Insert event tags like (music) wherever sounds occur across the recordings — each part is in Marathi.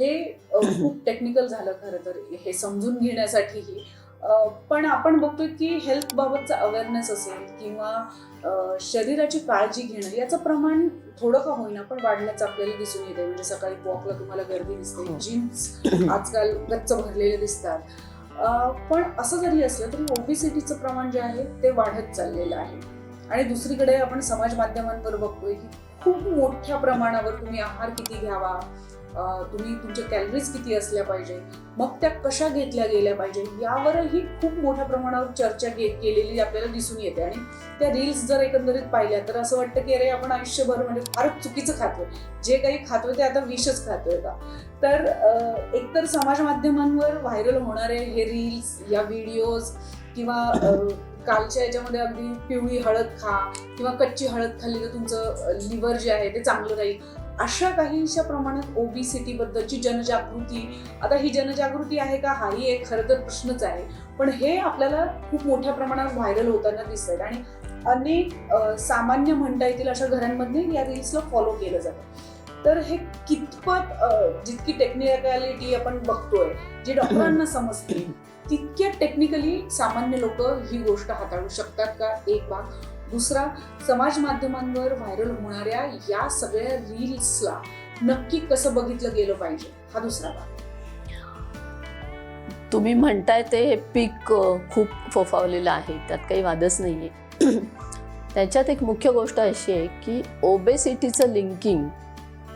हे खूप टेक्निकल झालं खरं तर हे समजून घेण्यासाठीही. पण आपण बघतोय की हेल्थ बाबतचा अवेअरनेस असेल किंवा शरीराची काळजी घेणं याचं प्रमाण थोडं का होईना पण वाढल्याचं आपल्याला दिसून येते म्हणजे सकाळी वॉकला तुम्हाला गर्दी दिसते हो. जिम्स आजकाल गच्च भरलेले दिसतात. पण असं जरी असलं तरी ओबिसिटीचं प्रमाण जे आहे ते वाढत चाललेलं आहे. आणि दुसरीकडे आपण समाज माध्यमांवर बघतोय की खूप मोठ्या प्रमाणावर तुम्ही आहार किती घ्यावा? तुम्ही तुमच्या कॅलरीज किती असल्या पाहिजे? मग त्या कशा घेतल्या गेल्या पाहिजे? यावरही खूप मोठ्या प्रमाणावर चर्चा घे केलेली आपल्याला दिसून येते. आणि त्या रील्स जर एकंदरीत पाहिल्या तर असं वाटतं की अरे आपण आयुष्यभर म्हणजे फारच चुकीचं खातोय. जे काही खातोय ते आता विषच खातोय का? तर एकतर समाज माध्यमांवर व्हायरल होणारे हे रील्स या व्हिडिओज किंवा कालच्या याच्यामध्ये अगदी पिवळी हळद खा किंवा कच्ची हळद खाल्ली तर तुमचं लिव्हर जे आहे ते चांगलं राहील अशा काहीशा प्रमाणात ओबीसीटी बद्दलची जनजागृती आता ही जनजागृती आहे का? हाही एक खरं तर प्रश्नच आहे. पण हे आपल्याला खूप मोठ्या प्रमाणात व्हायरल होताना दिसत आणि अनेक सामान्य म्हणता येतील अशा घरांमध्ये या रील्सला फॉलो केलं जातं. तर हे कितपत जितकी टेक्निकॅलिटी आपण बघतोय जी डॉक्टरांना समजते तितक्या टेक्निकली सामान्य लोक ही गोष्ट हाताळू शकतात का? एक भाग दुसरा समाज माध्यमांवर व्हायरल होणाऱ्या या सगळ्या रील्सला नक्की कसं बघितलं गेलं पाहिजे? हा दुसरा भाग तुम्ही म्हणताय ते हे पीक खूप फोफावलेलं आहे. त्यात काही वादच नाही आहे (clears throat) त्याच्यात एक मुख्य गोष्ट अशी आहे की ओबेसिटीचं लिंकिंग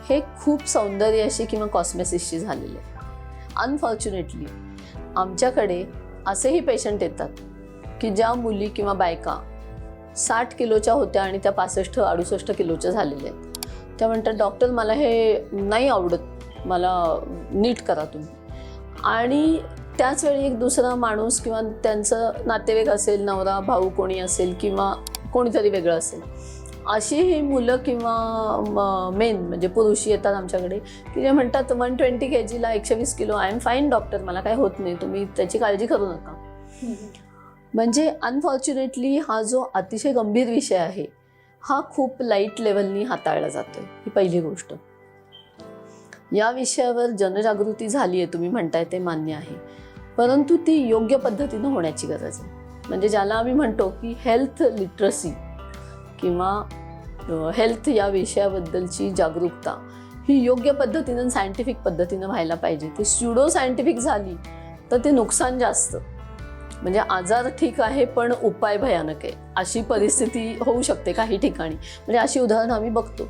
हे खूप सौंदर्याशी किंवा कॉस्मेसिसशी झालेलं आहे. अनफॉर्च्युनेटली आमच्याकडे असेही पेशंट येतात की ज्या मुली किंवा बायका साठ किलोच्या होत्या आणि त्या पासष्ट अडुसष्ट किलोच्या झालेल्या आहेत. त्या म्हणतात डॉक्टर मला हे नाही आवडत. मला नीट करा तुम्ही. आणि त्याचवेळी एक दुसरा माणूस किंवा त्यांचं नातेवाईक असेल नवरा भाऊ कोणी असेल किंवा कोणीतरी वेगळं असेल अशी ही मुलं किंवा मेन म्हणजे पुरुष येतात आमच्याकडे की जे म्हणतात वन ट्वेंटी के जीला एकशे वीस kilo I am fine doctor मला काय होत नाही तुम्ही त्याची काळजी करू नका. म्हणजे अनफॉर्च्युनेटली हा जो अतिशय गंभीर विषय आहे हा खूप लाइट लेवलनी हाताळला जातो ही पहिली गोष्ट. या विषयावर जनजागृती झाली आहे तुम्ही म्हणताय ते मान्य आहे. परंतु ती योग्य पद्धतीनं होण्याची गरज आहे. म्हणजे ज्याला आम्ही म्हणतो की हेल्थ लिटरसी किंवा हेल्थ या विषयाबद्दलची जागरूकता ही योग्य पद्धतीनं सायंटिफिक पद्धतीनं व्हायला पाहिजे. ती स्युडो सायंटिफिक झाली तर ते नुकसान जास्त. म्हणजे आजार ठीक आहे पण उपाय भयानक आहे. अशी परिस्थिती होऊ शकते काही ठिकाणी. म्हणजे अशी उदाहरणं आम्ही बघतो.